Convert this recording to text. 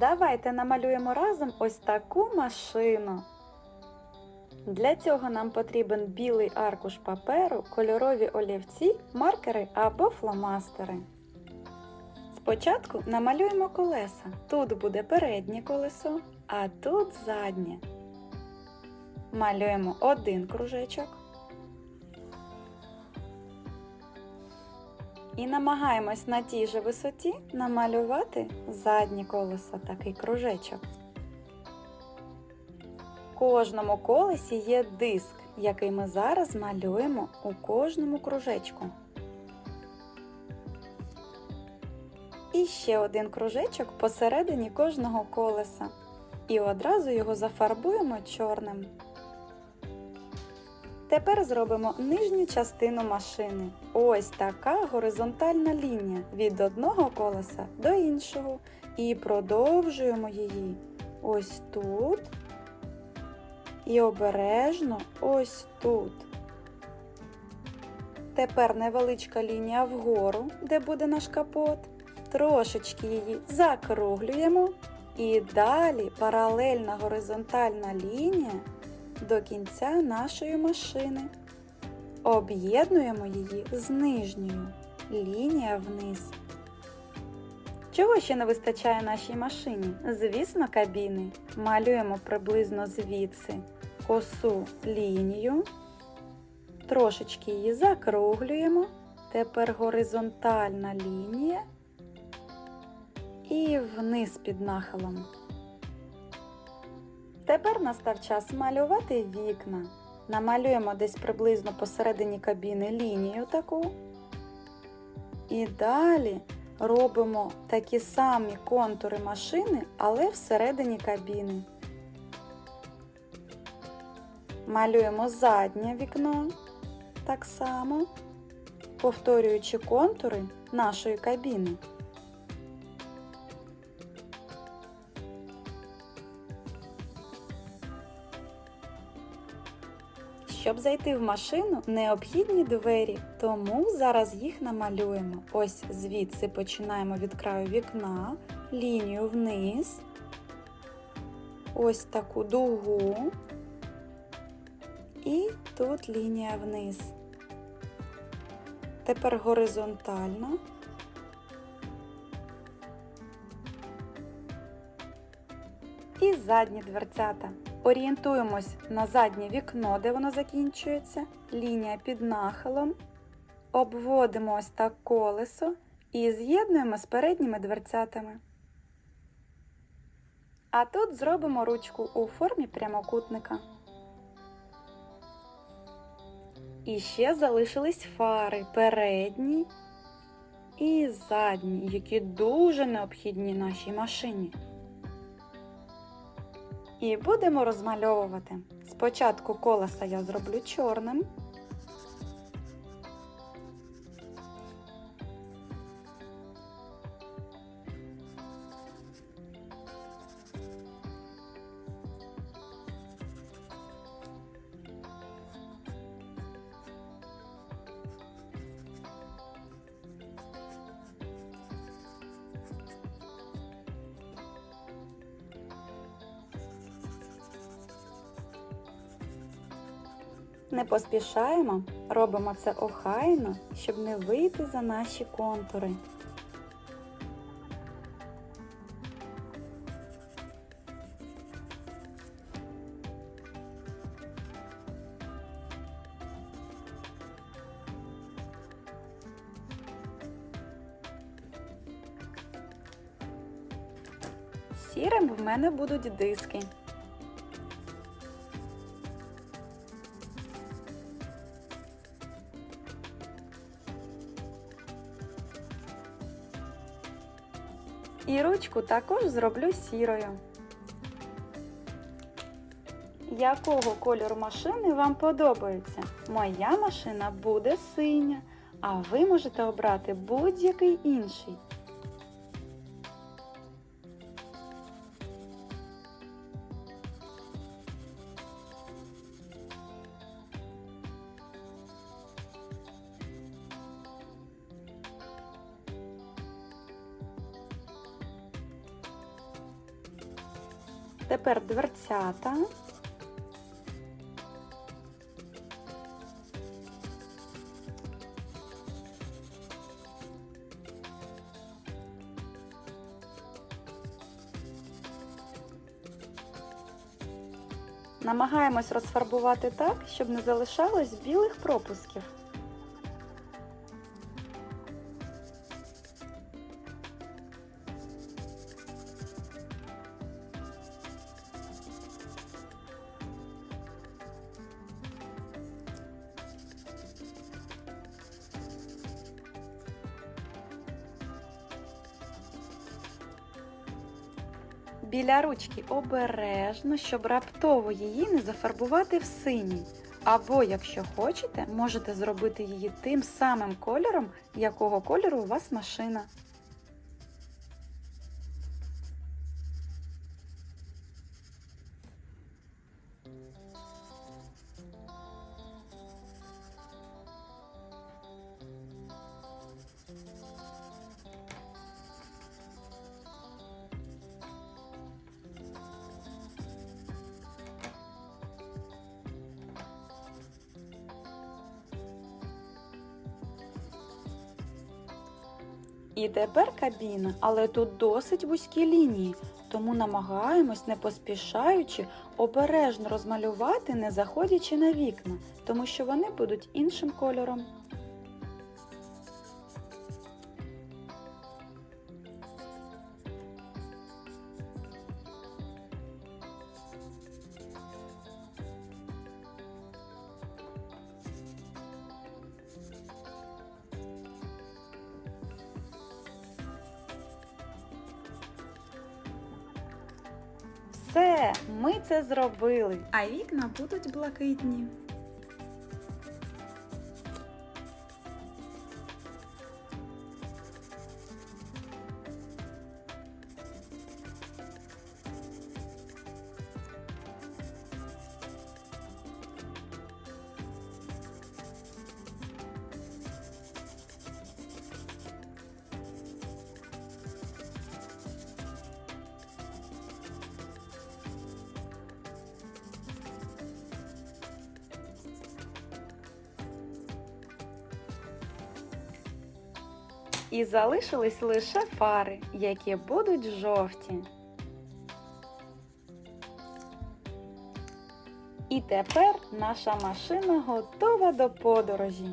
Давайте намалюємо разом ось таку машину. Для цього нам потрібен білий аркуш паперу, кольорові олівці, маркери або фломастери. Спочатку намалюємо колеса. Тут буде переднє колесо, а тут заднє. Малюємо один кружечок. І намагаємось на тій же висоті намалювати заднє колесо, такий кружечок. В кожному колесі є диск, який ми зараз малюємо у кожному кружечку. І ще один кружечок посередині кожного колеса. І одразу його зафарбуємо чорним. Тепер зробимо нижню частину машини. Ось така горизонтальна лінія від одного колеса до іншого. І продовжуємо її ось тут. І обережно ось тут. Тепер невеличка лінія вгору, де буде наш капот. Трошечки її закруглюємо. І далі паралельна горизонтальна лінія до кінця нашої машини. Об'єднуємо її з нижньою. Лінія вниз. Чого ще не вистачає нашій машині? Звісно, кабіни. Малюємо приблизно звідси косу лінію. Трошечки її закруглюємо. Тепер горизонтальна лінія. І вниз під нахилом. Тепер настав час малювати вікна. Намалюємо десь приблизно посередині кабіни лінію таку. І далі робимо такі самі контури машини, але всередині кабіни. Малюємо заднє вікно так само, повторюючи контури нашої кабіни. Щоб зайти в машину, необхідні двері, тому зараз їх намалюємо. Ось звідси починаємо від краю вікна, лінію вниз, ось таку дугу, і тут лінія вниз. Тепер горизонтально. І задні дверцята. Орієнтуємось на заднє вікно, де воно закінчується, лінія під нахилом. Обводимо ось так колесо і з'єднуємо з передніми дверцятами. А тут зробимо ручку у формі прямокутника. І ще залишились фари передні і задні, які дуже необхідні нашій машині. І будемо розмальовувати. Спочатку колеса я зроблю чорним. Не поспішаємо, робимо це охайно, щоб не вийти за наші контури. Сірим в мене будуть диски. І ручку також зроблю сірою. Якого кольору машини вам подобається? Моя машина буде синя, а ви можете обрати будь-який інший. Тепер дверцята. Намагаємось розфарбувати так, щоб не залишалось білих пропусків. Біля ручки обережно, щоб раптово її не зафарбувати в синій. Або, якщо хочете, можете зробити її тим самим кольором, якого кольору у вас машина. І тепер кабіна, але тут досить вузькі лінії, тому намагаємось, не поспішаючи, обережно розмалювати, не заходячи на вікна, тому що вони будуть іншим кольором. Все, ми це зробили, а вікна будуть блакитні. І залишились лише фари, які будуть жовті. І тепер наша машина готова до подорожі.